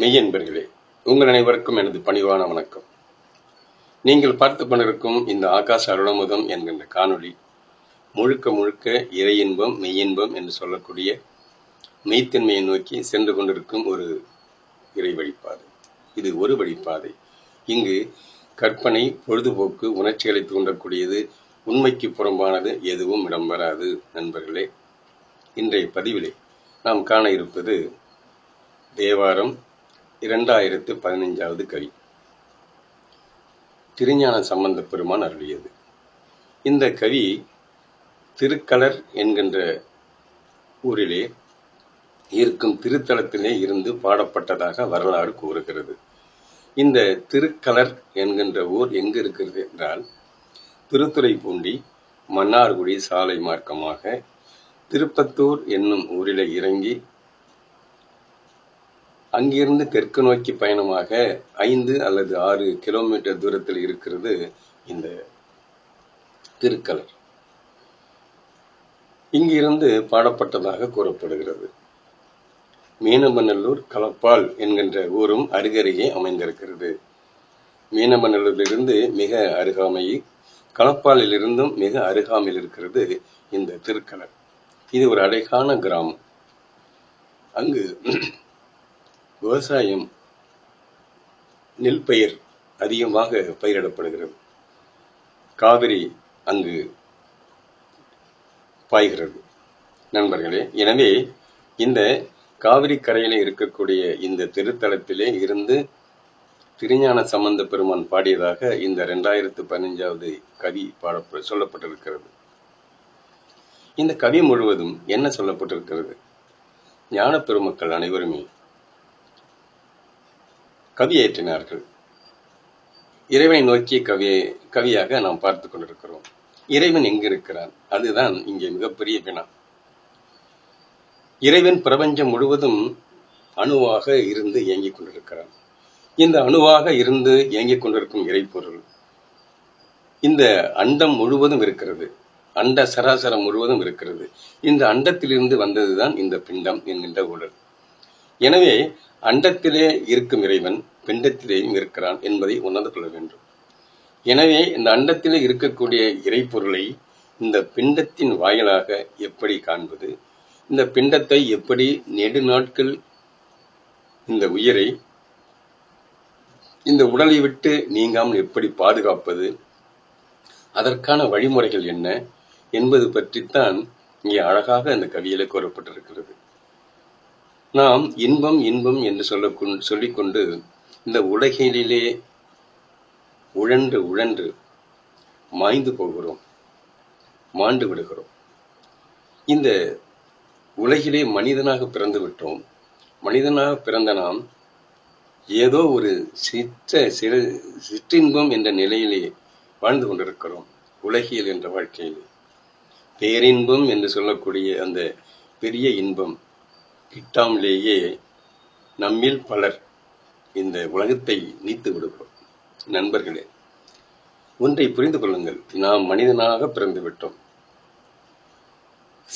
மெய்யன்பர்களே உங்கள் அனைவருக்கும் எனது பணிவான வணக்கம். நீங்கள் பார்த்து கொண்டிருக்கும் இந்த ஆகாச அருணமுதம் என்கின்ற காணொளி முழுக்க முழுக்க இறை இன்பம் மெய்யின்பம் என்று சொல்லக்கூடிய மெய்த்தன்மையை நோக்கி சென்று கொண்டிருக்கும் ஒரு இறை வழிப்பாதை. இது ஒரு வழிப்பாதை. இங்கு கற்பனை பொழுதுபோக்கு உணர்ச்சிகளை தூண்டக்கூடியது உண்மைக்கு புறம்பானது எதுவும் இடம்பெறாது நண்பர்களே. இன்றைய பதிவிலே நாம் காண இருப்பது தேவாரம் இரண்டாயிரத்து பதினைஞ்சாவது கவி திருஞான சம்பந்த பெருமான் அருளியது. இந்த கவி திருக்கலர் என்கின்ற ஊரிலே இருக்கும் திருத்தலத்திலே இருந்து பாடப்பட்டதாக வரலாறு கூறுகிறது. இந்த திருக்கலர் என்கின்ற ஊர் எங்கு இருக்கிறது என்றால் திருத்துறைப்பூண்டி மன்னார்குடி சாலை மார்க்கமாக திருப்பத்தூர் என்னும் ஊரிலே இறங்கி அங்கிருந்து தெற்கு நோக்கி பயணமாக ஐந்து அல்லது ஆறு கிலோமீட்டர் தூரத்தில் இருக்கிறது இந்த திருக்கலர். இங்கிருந்து பாடப்பட்டதாக கூறப்படுகிறது. மீனமநல்லூர் கலப்பால் என்கின்ற ஊரும் அருகருகே அமைந்திருக்கிறது. மீனமநல்லூரிலிருந்து மிக அருகாமையில் களப்பாலில் இருந்தும் மிக அருகாமையில் இருக்கிறது இந்த திருக்கலர். இது ஒரு அழகான கிராமம். அங்கு விவசாயம் நெல் பயிர் அதிகமாக பயிரிடப்படுகிறது. காவிரி அங்கு பாய்கிறது. நண்பர்களே எனவே இந்த காவிரி கரையிலே இருக்கக்கூடிய இந்த திருத்தலத்திலே இருந்து திருஞான சம்பந்த பெருமான் பாடியதாக இந்த இரண்டாயிரத்து பதினைஞ்சாவது கவி பாட சொல்லப்பட்டிருக்கிறது. இந்த கவி முழுவதும் என்ன சொல்லப்பட்டிருக்கிறது? ஞான பெருமக்கள் அனைவருமே கவியேற்றினார்கள். இறைவனை நோக்கிய கவியை கவியாக நாம் பார்த்து கொண்டிருக்கிறோம். இறைவன் எங்கு இருக்கிறான் அதுதான் இங்கே மிகப்பெரிய வினா. இறைவன் பிரபஞ்சம் முழுவதும் அணுவாக இருந்து இயங்கிக் கொண்டிருக்கிறான். இந்த அணுவாக இருந்து இயங்கிக் கொண்டிருக்கும் இறைப்பொருள் இந்த அண்டம் முழுவதும் இருக்கிறது. அண்ட சராசரம் முழுவதும் இருக்கிறது. இந்த அண்டத்திலிருந்து வந்ததுதான் இந்த பிண்டம் என்கின்ற உடல். எனவே அண்டத்திலே இருக்கும் இறைவன் பிண்டத்திலேயும் இருக்கிறான் என்பதை உணர்ந்து கொள்ள வேண்டும். எனவே இந்த அண்டத்திலே இருக்கக்கூடிய இறைப்பொருளை இந்த பிண்டத்தின் வாயிலாக எப்படி காண்பது? இந்த பிண்டத்தை எப்படி நெடு நாட்கள் இந்த உயிரை இந்த உடலை விட்டு நீங்காமல் எப்படி பாதுகாப்பது? அதற்கான வழிமுறைகள் என்ன என்பது பற்றித்தான் இங்கே அழகாக அந்த கவியில கூறப்பட்டிருக்கிறது. நாம் இன்பம் இன்பம் என்று சொல்ல சொல்லிக்கொண்டு இந்த உலகிலே உழன்று உழன்று மாய்ந்து போகிறோம் மாண்டு விடுகிறோம். இந்த உலகிலே மனிதனாக பிறந்து விட்டோம். மனிதனாக பிறந்த நாம் ஏதோ ஒரு சிற்ற சிறு சிற்றின்பம் என்ற நிலையிலே வாழ்ந்து கொண்டிருக்கிறோம் உலகியல் என்ற வாழ்க்கையிலே. பேரின்பம் என்று சொல்லக்கூடிய அந்த பெரிய இன்பம் கிட்டாமலேயே நம்மில் பலர் இந்த உலகத்தை நீத்து விடுவோம் நண்பர்களே ஒன்றை புரிந்து கொள்ளுங்கள். நாம் மனிதனாக பிறந்து விட்டோம்.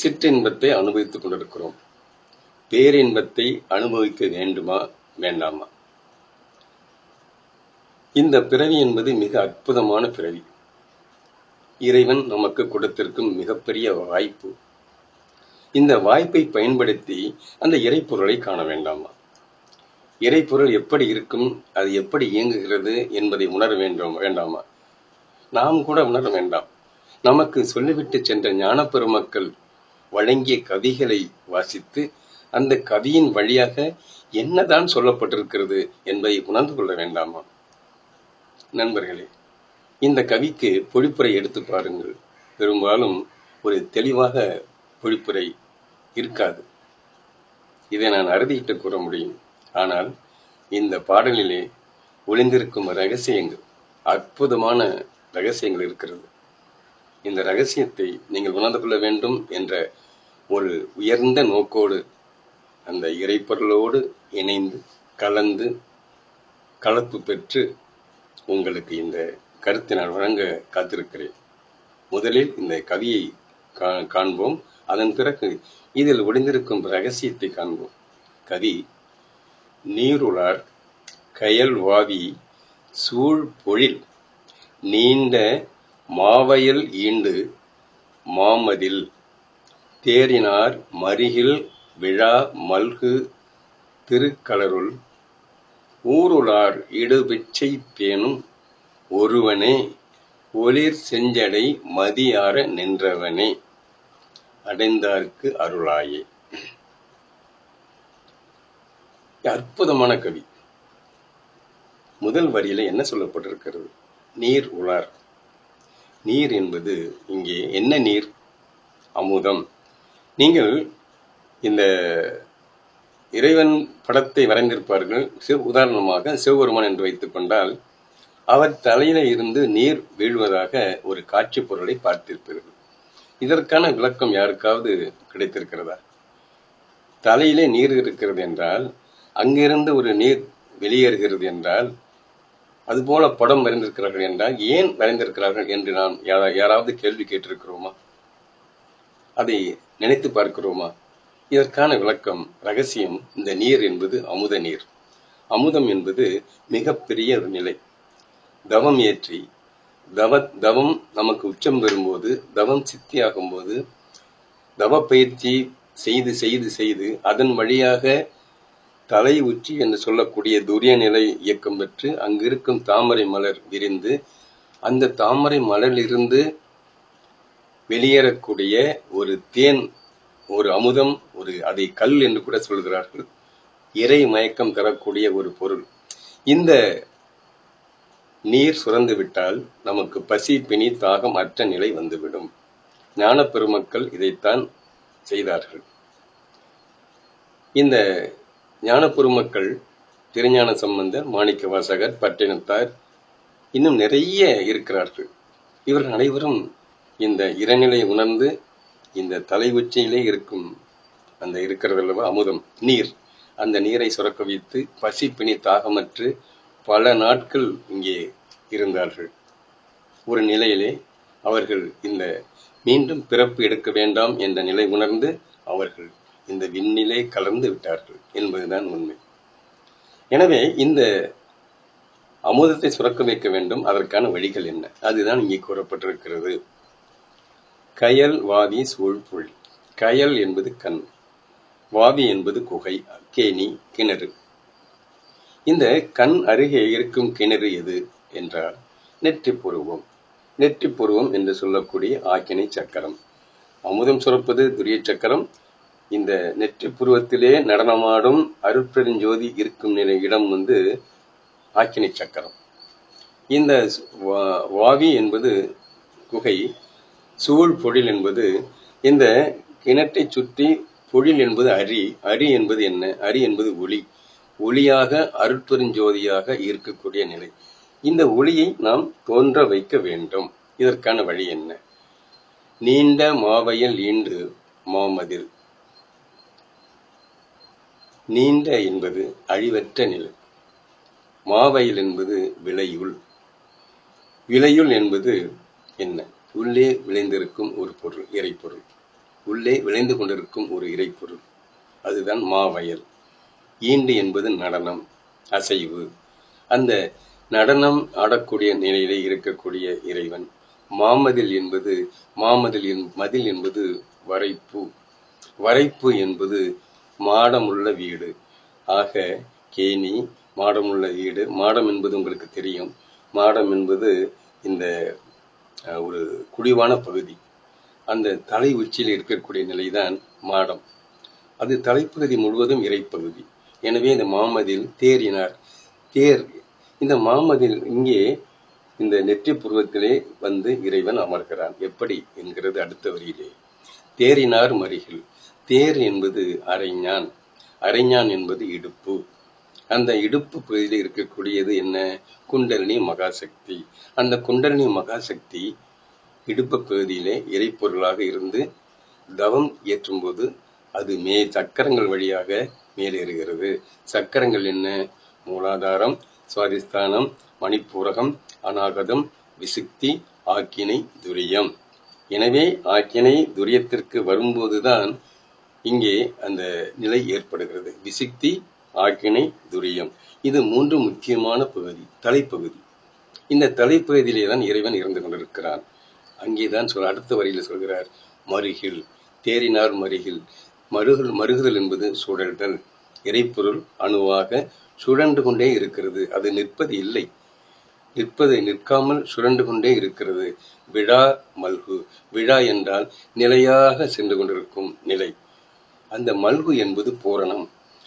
சிற்றின்பத்தை அனுபவித்துக் கொண்டிருக்கிறோம். பேரின்பத்தை அனுபவிக்க வேண்டுமா வேண்டாமா? இந்த பிறவி என்பது மிக அற்புதமான பிறவி. இறைவன் நமக்கு கொடுத்திருக்கும் மிகப்பெரிய வாய்ப்பு. இந்த வாய்ப்பை பயன்படுத்தி அந்த இறைப்பொருளை காண வேண்டாமா? இறைப்பொருள் எப்படி இருக்கும் அது எப்படி இயங்குகிறது என்பதை உணர வேண்டும் வேண்டாமா? நாம் கூட உணர வேண்டாம். நமக்கு சொல்லிவிட்டு சென்ற ஞான பெருமக்கள் வழங்கிய கவிகளை வாசித்து அந்த கவியின் வழியாக என்னதான் சொல்லப்பட்டிருக்கிறது என்பதை உணர்ந்து கொள்ள வேண்டாமா? நண்பர்களே இந்த கவிக்கு பொழிப்புரை எடுத்து பாருங்கள். பெரும்பாலும் ஒரு தெளிவாக பொழிப்புரை இருக்காது. இதை நான் அறுதியிட்டு கூற முடியும். ஆனால் இந்த பாடலிலே ஒளிந்திருக்கும் ரகசியங்கள் அற்புதமான ரகசியங்கள் இருக்கிறது. இந்த ரகசியத்தை நீங்கள் உணர்ந்து கொள்ள வேண்டும் என்ற ஒரு உயர்ந்த நோக்கோடு அந்த இறைப்பொருளோடு இணைந்து கலந்து கலப்பு பெற்று உங்களுக்கு இந்த கருத்தை நான் வழங்க காத்திருக்கிறேன். முதலில் இந்த கவியை காண்போம். அதன் பிறகு இதில் ஒளிந்திருக்கும் ரகசியத்தை காண்போம். கவி நீருளார் கயல்வாவி சூழ் பொழில் நீண்ட மாவயல் ஈண்டு மாமதில் தேரினார் மருகில் விழா மல்கு திருக்கலருள் ஊருளார் இடுபிச்சை பேணும் ஒருவனே ஒளிர் செஞ்சடை மதியார நின்றவனே. அடைந்தார்க்கு அருளாயே. அற்புதமான கவி. முதல் வரியில என்ன சொல்லப்பட்டிருக்கிறது? நீர் உலார். நீர் என்பது இங்கே என்ன நீர்? அமுதம். நீங்கள் இந்த இறைவன் படத்தை வரைந்திருப்பார்கள். சிவ உதாரணமாக சிவபெருமான் என்று வைத்துக் கொண்டால் அவர் தலையில இருந்து நீர் வீழ்வதாக ஒரு காட்சி பொருளை பார்த்திருப்பீர்கள். இதற்கான விளக்கம் யாருக்காவது கிடைத்திருக்கிறதா? தலையிலே நீர் இருக்கிறது என்றால் அங்கிருந்து ஒரு நீர் வெளியேறுகிறது என்றால் அதுபோல படம் வரைந்திருக்கிறார்கள் என்றால் ஏன் வரைந்திருக்கிறார்கள் என்று நாம் யாரா- யாராவது கேள்வி கேட்டிருக்கிறோமா? அதை நினைத்து பார்க்கிறோமா? இதற்கான விளக்கம் ரகசியம் இந்த நீர் என்பது அமுத நீர். அமுதம் என்பது மிகப்பெரிய ஒரு நிலை. தவம் ஏற்றி தவ தவம் நமக்கு உச்சம் பெறும்போது தவம் சித்தியாகும் போது தவ பயிற்சி செய்து செய்து செய்து அதன் வழியாக தலை உச்சி என்று சொல்லக்கூடிய துரிய நிலை இயக்கம் பெற்று அங்கிருக்கும் தாமரை மலர் விரிந்து அந்த தாமரை மலரிலிருந்து வெளியேறக்கூடிய ஒரு தேன் ஒரு அமுதம் ஒரு அதை கல் என்று கூட சொல்கிறார்கள் இறை மயக்கம் தரக்கூடிய ஒரு பொருள். இந்த நீர் சுரந்துவிட்டால் நமக்கு பசி பிணி தாகம் அற்ற நிலை வந்துவிடும். ஞான பெருமக்கள் இதைத்தான் செய்தார்கள். இந்த ஞான பெருமக்கள் திருஞான சம்பந்தர் மாணிக்க வாசகர் பட்டினத்தார் இன்னும் நிறைய இருக்கிறார்கள். இவர்கள் அனைவரும் இந்த இறநிலை உணர்ந்து இந்த தலை உச்சியிலே இருக்கும் அந்த இருக்கிறது அல்லவா அமுதம் நீர் அந்த நீரை சுரக்க வைத்து பசி பிணி தாகமற்று பல நாட்கள் இங்கே இருந்தார்கள். ஒரு நிலையிலே அவர்கள் இந்த மீண்டும் பிறப்பு எடுக்க வேண்டாம் என்ற நிலை உணர்ந்து அவர்கள் இந்த விண்ணிலே கலந்து விட்டார்கள் என்பதுதான் உண்மை. எனவே இந்த அமுதத்தை சுரக்க வைக்க வேண்டும் அதற்கான வழிகள் என்ன? அதுதான் இங்கே கூறப்பட்டிருக்கிறது. கயல் வாதி சூழ்புள் கயல் என்பது கண். வாவி என்பது குகை கேணி கிணறு. இந்த கண் அருகே இருக்கும் கிணறு எது என்றால் நெற்றி புருவம் நெற்றி புருவம் என்று சொல்லக்கூடிய ஆக்கினை சக்கரம். அமுதம் சுரப்பது துரிய சக்கரம். இந்த நெற்றி புருவத்திலே நடனமாடும் அருட்பெருஞ்சோதி இருக்கும் நிலை இடம் வந்து ஆக்கினை சக்கரம். இந்த வா- வாவி என்பது குகை சூழ் பொழில் என்பது இந்த கிணற்றை சுற்றி பொழில் என்பது அரி அரி என்பது என்ன? அரி என்பது ஒளி. ஒளியாக அருட்பெருஞ்சோதியாக இருக்கக்கூடிய நிலை. இந்த ஒளியை நாம் தோன்ற வைக்க வேண்டும். இதற்கான வழி என்ன? நீண்ட மாவையில் ஈண்டு மாமதில். நீண்ட என்பது அழிவற்ற நிலை. மாவயல் என்பது விளையுள் விளையுள் என்பது என்ன? உள்ளே விளைந்திருக்கும் ஒரு பொருள் இறைப்பொருள். உள்ளே விளைந்து கொண்டிருக்கும் ஒரு இறைப்பொருள். அதுதான் மாவயல். ஈண்டு என்பது நடனம் அசைவு. அந்த நடனம் ஆடக்கூடிய நிலையிலே இருக்கக்கூடிய இறைவன். மாமதில் என்பது மாமதில் மதில் என்பது வரைப்பு. வரைப்பு என்பது மாடமுள்ள வீடு. ஆக கேணி மாடமுள்ள வீடு. மாடம் என்பது உங்களுக்கு தெரியும். மாடம் என்பது இந்த ஒரு குடிவான பகுதி. அந்த தலை உச்சியில் இருக்கக்கூடிய நிலைதான் மாடம். அது தலைப்பகுதி முழுவதும் இறைப்பகுதி. எனவே இந்த மாமதில் தேறினார். தேர் இந்த மாமதில் இங்கே இந்த நெற்றி புருவத்திலே வந்து இறைவன் அமர்கிறான். எப்படி என்கிறது அடுத்த வரியிலே தேறினார் மறிகில் தேர் என்பது அரைஞான். அரைஞான் என்பது இடுப்பு. அந்த இடுப்பு பகுதியில் இருக்கக்கூடியது என்ன? குண்டலினி மகாசக்தி. அந்த குண்டலினி மகாசக்தி இடுப்பு பகுதியிலே இறைப்பொருளாக இருந்து தவம் ஏற்றும்போது அது மே சக்கரங்கள் வழியாக மேலேறுகிறது. சக்கரங்கள் என்ன? மூலாதாரம் சுவாதிஸ்தானம் மணிப்பூரகம் அநாகதம் விசுக்தி ஆக்கினை துரியம். எனவே ஆக்கினை துரியத்திற்கு வரும்போதுதான் இங்கே அந்த நிலை ஏற்படுகிறது. விசுக்தி ஆக்கினை துரியம். இது மூன்று முக்கியமான பகுதி தலைப்பகுதி. இந்த தலைப்பகுதியிலே தான் இறைவன் இருந்து கொண்டிருக்கிறான். அங்கேதான் சொல் அடுத்த வரியில் சொல்கிறார் மருகில். தேறினார் மருகில். மருகல் மருகுதல் என்பது சுழல்தல் இறைப்பொருள் அணுவாக சுழன்று கொண்டே இருக்கிறது. அது நிற்பது இல்லை. நிற்பதை நிற்காமல் சுழன்று கொண்டே இருக்கிறது. விழா மல்கு. விழா என்றால் நிலையாக சென்று கொண்டிருக்கும் நிலை. அந்த மல்கு என்பது பூரணம்.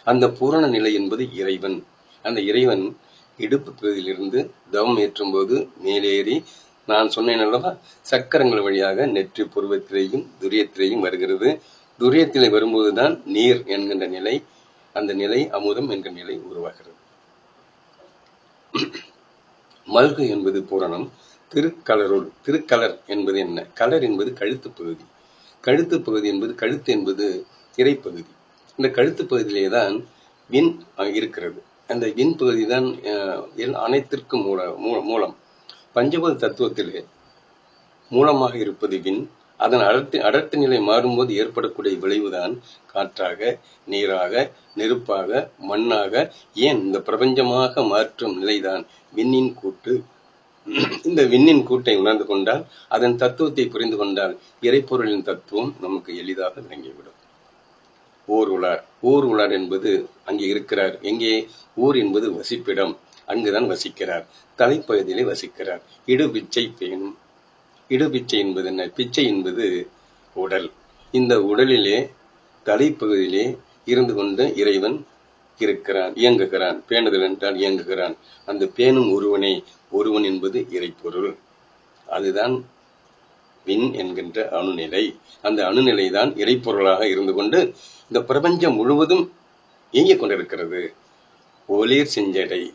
அந்த பூரண நிலை என்பது இறைவன். அந்த இறைவன் இடுப்பு பகுதியிலிருந்து தவம் ஏற்றும் போது மேலேறி நான் சொன்னேன் அல்லவா சக்கரங்கள் வழியாக நெற்றி புருவத்திலேயும் துரியத்திலேயும் வருகிறது. துரியத்திலே வரும்போதுதான் நீர் என்கின்ற நிலை அந்த நிலை அமுதம் என்கிற நிலை உருவாகிறது. மல்கு என்பது பூரணம் திருக்கலருள் திருக்கலர் என்பது என்ன? கலர் என்பது கழுத்து பகுதி. கழுத்து பகுதி என்பது கழுத்து என்பது திரைப்பகுதி. இந்த கழுத்து பகுதியிலே தான் விண் இருக்கிறது. அந்த விண் பகுதி தான் அனைத்திற்கும் மூல மூலம். பஞ்சபத தத்துவத்திலே மூலமாக இருப்பது விண் அதன் அடர்த்தி அடர்த்தி நிலை மாறும்போது ஏற்படக்கூடிய விளைவுதான் காற்றாக நீராக நெருப்பாக மண்ணாக ஏன் இந்த பிரபஞ்சமாக மாற்றும் நிலைதான்? விண்ணின் கூட்டு. இந்த விண்ணின் கூட்டை உணர்ந்து கொண்டால் அதன் தத்துவத்தை புரிந்து கொண்டால் இறைப்பொருளின் தத்துவம் நமக்கு எளிதாக விளங்கிவிடும். ஓர் உலார். ஓர் உலார் என்பது அங்கே இருக்கிறார். எங்கே? ஊர் என்பது வசிப்பிடம். அங்குதான் வசிக்கிறார். தலைப்பகுதியிலே வசிக்கிறார். இடுபிச்சை பேணும். இடுபிச்சை என்பது என்ன? பிச்சை என்பது உடல். இந்த உடலிலே தலைப்பகுதியிலே இருந்து கொண்டு இறைவன் இருக்கிறான் இயங்குகிறான். பேணுதல் என்றால் இயங்குகிறான். அந்த பேணும் ஒருவனே ஒருவன் என்பது இறைப்பொருள். அதுதான் விண் என்கின்ற அணுநிலை. அந்த அணுநிலை தான் இறைப்பொருளாக இருந்து கொண்டு இந்த பிரபஞ்சம் முழுவதும் இயங்கிக் கொண்டிருக்கிறது. ஒளிர் செஞ்சடை.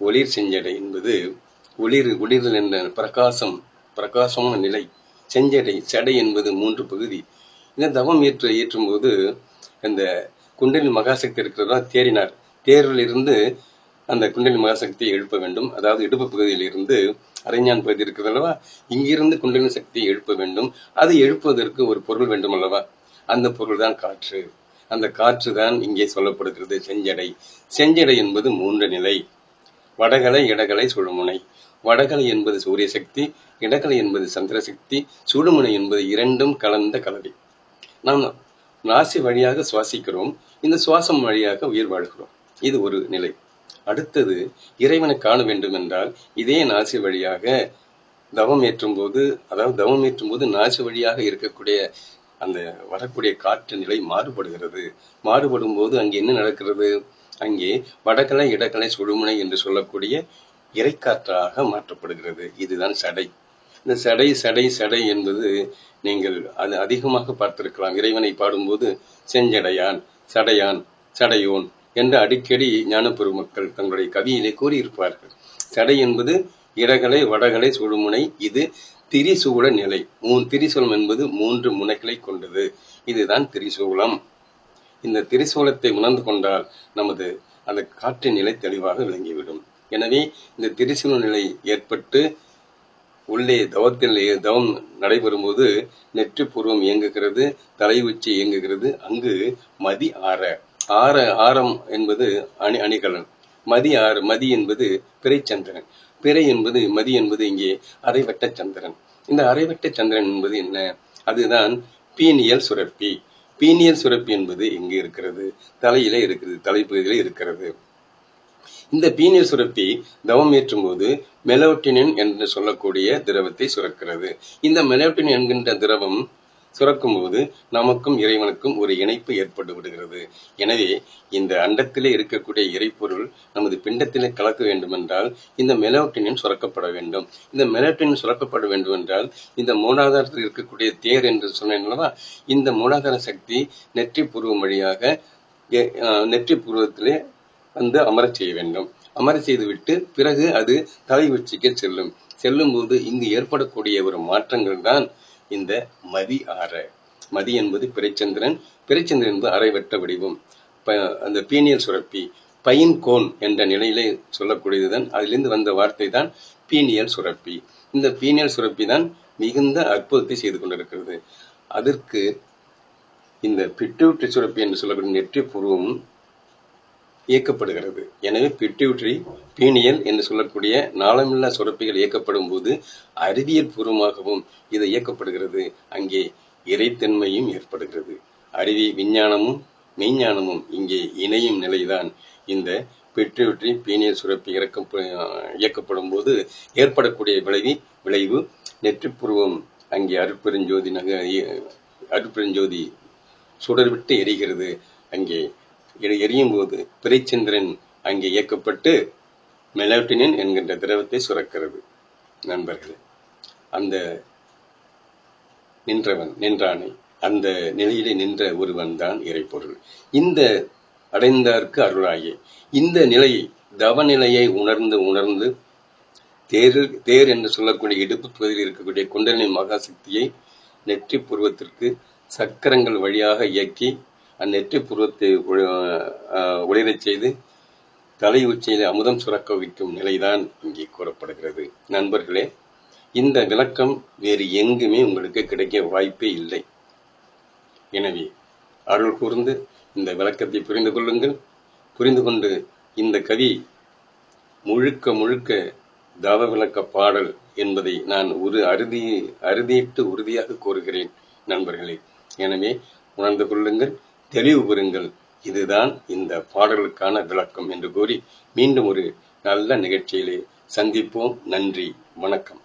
ஒளிர் செஞ்சடை என்பது ஒளிர் ஒளிர்தல் என்ற பிரகாசம் பிரகாசமான நிலை. செஞ்சடை சடை என்பது மூன்று பகுதி. இந்த தவம் ஏற்று ஏற்றும் போது இந்த குண்டலி மகாசக்தி இருக்கிறதா தேறினார். தேரில் இருந்து அந்த குண்டலி மகாசக்தியை எழுப்ப வேண்டும். அதாவது இடுப்பு பகுதியில் இருந்து அரைஞான் பகுதி இருக்கிறது அல்லவா? இங்கிருந்து குண்டலின் சக்தியை எழுப்ப வேண்டும். அதை எழுப்புவதற்கு ஒரு பொருள் வேண்டும் அல்லவா? அந்த பொருள் தான் காற்று. அந்த காற்று தான் இங்கே சொல்லப்படுகிறது செஞ்சடை. செஞ்சடை என்பது மூன்று நிலை. வடகலை இடகலை சுழுமுனை. வடகலை என்பது சூரிய சக்தி இடகலை என்பது சந்திர சக்தி என்பது இரண்டும் கலந்த கலவை. நாம் நாசி வழியாக சுவாசிக்கிறோம். இந்த சுவாசம் வழியாக உயிர் வாழ்கிறோம். இது ஒரு நிலை. அடுத்தது இறைவனை காண வேண்டும் என்றால் இதே நாசி வழியாக தவம் ஏற்றும் போது அதாவது தவம் ஏற்றும் போது நாசி வழியாக இருக்கக்கூடிய அந்த வரக்கூடிய காற்று நிலை மாறுபடுகிறது. மாறுபடும் போது அங்கே என்ன நடக்கிறது? அங்கே வடகலை இடக்கலை சுடுமுனை என்று சொல்லக்கூடிய இறைக்காற்றாக மாற்றப்படுகிறது. இதுதான் சடை. இந்த சடை சடை சடை என்பது நீங்கள் அது அதிகமாக பார்த்திருக்கலாம். இறைவனை பாடும்போது செஞ்சடையான் சடையான் சடையோன் என்று அடிக்கடி ஞானப்பெருமக்கள் தங்களுடைய கவியிலே கூறியிருப்பார்கள். சடை என்பது இடகலை வடகலை சுழுமுனை இது திரிசூல நிலை. மூன் திரிசூலம் என்பது மூன்று முனைகளை கொண்டது. இதுதான் திரிசூலம். இந்த திரிசூலத்தை உணர்ந்து கொண்டால் நமது அந்த காற்றின் நிலை தெளிவாக விளங்கிவிடும். எனவே இந்த திரிசூல நிலை ஏற்பட்டு உள்ளே தவத்தின் தவம் நடைபெறும் போது நெற்றி பூர்வம் இயங்குகிறது தலை உச்சி இயங்குகிறது. அங்கு மதி ஆற ஆற ஆரம் என்பது அணி அணிகலன். மதி ஆறு மதி என்பது பிறைச்சந்திரன். பிறை என்பது மதி என்பது இங்கே அரைவட்ட சந்திரன். இந்த அரைவட்ட சந்திரன் என்பது என்ன? அதுதான் பீனியல் சுரப்பி. பீனியல் சுரப்பி என்பது எங்கே இருக்கிறது. தலையிலே இருக்கிறது தலைப்பகுதியிலே இருக்கிறது. இந்த பீனியல் சுரப்பி தவம் ஏற்றும் போது மெலோட்டினின் என்று சொல்லக்கூடிய திரவத்தை சுரக்கிறது. இந்த மெலோட்டின் என்கின்ற திரவம் சுரக்கும் போது நமக்கும் இறைவனுக்கும் ஒரு இணைப்பு ஏற்பட்டு விடுகிறது. எனவே இந்த அண்டத்திலே இருக்கக்கூடிய இறைப்பொருள் நமது பிண்டத்திலே கலக்க வேண்டும் என்றால் இந்த மெலோட்டினின் சுரக்கப்பட வேண்டும். இந்த மெலோட்டினின் சுரக்கப்பட வேண்டும் என்றால் இந்த மூலாதாரத்தில் இருக்கக்கூடிய தேர் என்று சொன்னேன் இந்த மூலாதார சக்தி நெற்றி பூர்வம் வழியாக நெற்றி பூர்வத்திலே வந்து அமரச் செய்ய வேண்டும். அமர செய்துவிட்டு பிறகு அது தலை உச்சிக்கு செல்லும். செல்லும் போது இங்கு ஏற்படக்கூடிய ஒரு மாற்றங்கள் தான் இந்த மதி ஆற மதி என்பது பிறைச்சந்திரன் பிறைச்சந்திரன் என்பது அரைவட்ட வடிவம். அந்த பீனியல் சுரப்பி பையன் கோன் என்ற நிலையிலே சொல்லக்கூடியதுதான். அதிலிருந்து வந்த வார்த்தை தான் பீனியல் சுரப்பி. இந்த பீனியல் சுரப்பி தான் மிகுந்த அற்புதத்தை செய்து கொண்டிருக்கிறது. அதற்கு இந்த பிட்டூட்டி சுரப்பி என்று சொல்லக்கூடிய நெற்றி பூர்வம் இயக்கப்படுகிறது. எனவே பிட்யூட்டரி பீனியல் என்று சொல்லக்கூடிய நாளமில்லா சுரப்பிகள் இயக்கப்படும் போது அறிவியல் பூர்வமாகவும் இது இயக்கப்படுகிறது. அங்கே இறைத்தன்மையும் ஏற்படுகிறது. அறிவி விஞ்ஞானமும் மெய்ஞானமும் இங்கே இணையும் நிலைதான் இந்த பிட்யூட்டரி பீனியல் சுரப்பி இறக்க இயக்கப்படும் போது ஏற்படக்கூடிய விளைவி விளைவு நெற்றிப்புருவம் அங்கே அருட்பெருஞ்சோதி நக அருட்பெருஞ்சோதி சுடர்விட்டு எரிகிறது. அங்கே எரியும் போது பிறைச்சந்திரன் அங்கே இயக்கப்பட்டு மெலோட்டினின் என்கின்ற திரவத்தை சுரக்கிறது. நண்பர்களே அந்த நின்றவன் நின்றானை அந்த நிலையிலே நின்ற ஒருவன் தான் இறைப்பொருள். இந்த அடைந்தார்க்கு அருளாயே. இந்த நிலையை தவநிலையை உணர்ந்து உணர்ந்து தேரில் தேர் என்று சொல்லக்கூடிய இடுப்பு பகுதியில் இருக்கக்கூடிய குண்டலினி மகாசக்தியை நெற்றி புருவத்திற்கு சக்கரங்கள் வழியாக இயக்கி அந்நெற்றி புருவத்தை ஒளிரச் செய்து தலை உச்சியில் அமுதம் சுரக்க வைக்கும் நிலைதான் இங்கே கூறப்படுகிறது. நண்பர்களே இந்த விளக்கம் வேறு எங்குமே உங்களுக்கு கிடைக்க வாய்ப்பே இல்லை. எனவே அருள் கூர்ந்து இந்த விளக்கத்தை புரிந்து கொள்ளுங்கள். புரிந்து கொண்டு இந்த கவி முழுக்க முழுக்க தவ விளக்க பாடல் என்பதை நான் ஒரு அறுதி அறுதியிட்டு உறுதியாக கூறுகிறேன் நண்பர்களே. எனவே உணர்ந்து கொள்ளுங்கள். தெளிவு பெறுங்கள். இதுதான் இந்த பாடலுக்கான விளக்கம் என்று கூறி மீண்டும் ஒரு நல்ல நிகழ்ச்சியிலே சந்திப்போம். நன்றி. வணக்கம்.